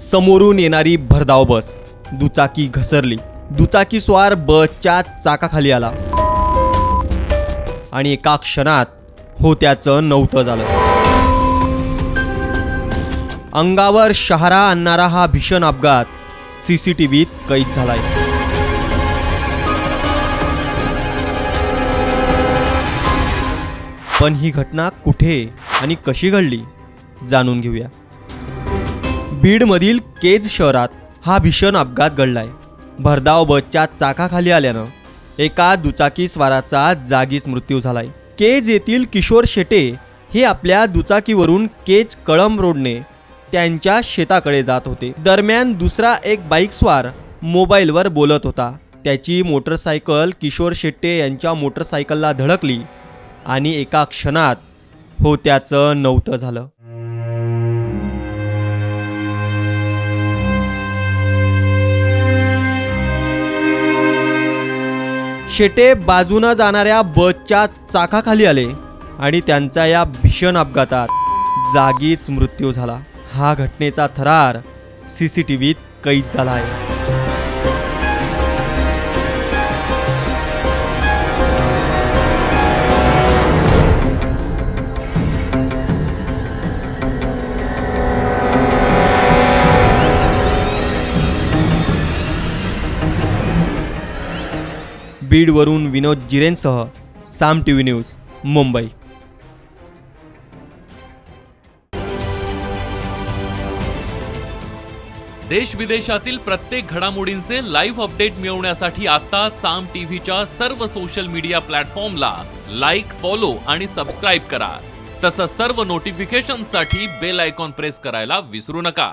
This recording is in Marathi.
समोरून येणारी भरधाव बस. दुचाकी घसरली. दुचाकी स्वार बसच्या चाकाखाली आला. आणि एका क्षणात होत्याचं नव्हतं झालं. अंगावर शहारा आणणारा हा भीषण अपघात सी सी टी व्हीत कैद झालाय. पण ही घटना कुठे आणि कशी घडली जाणून घेऊया. बीडमधील केज शहरात हा भीषण अपघात घडलाय. भरधाव बसच्या चाकाखाली आल्यानं एका दुचाकी स्वाराचा जागीच मृत्यू झालाय. केज येथील किशोर शेटे हे आपल्या दुचाकीवरून केज कळंब रोडने त्यांच्या शेताकडे जात होते. दरम्यान दुसरा एक बाईक स्वार मोबाईलवर बोलत होता. त्याची मोटरसायकल किशोर शेट्टे यांच्या मोटरसायकलला धडकली आणि एका क्षणात होत्याचं नव्हतं झालं. शेटे बाजूनं जाणाऱ्या बसच्या चाकाखाली आले आणि त्यांचा या भीषण अपघातात जागीच मृत्यू झाला. हा घटनेचा थरार सी सी टी व्हीत कैद झाला आहे. बीडवरून Vinod जिरेंसह Saam T V news Mumbai. देश विदेशातील प्रत्येक घडामोडींचे लाईव्ह अपडेट मिळवण्यासाठी आता साम टीव्हीच्या सर्व सोशल मीडिया प्लॅटफॉर्मला लाईक फॉलो आणि सबस्क्राईब करा. तसंच सर्व नोटिफिकेशनसाठी बेल आयकॉन प्रेस करायला विसरू नका.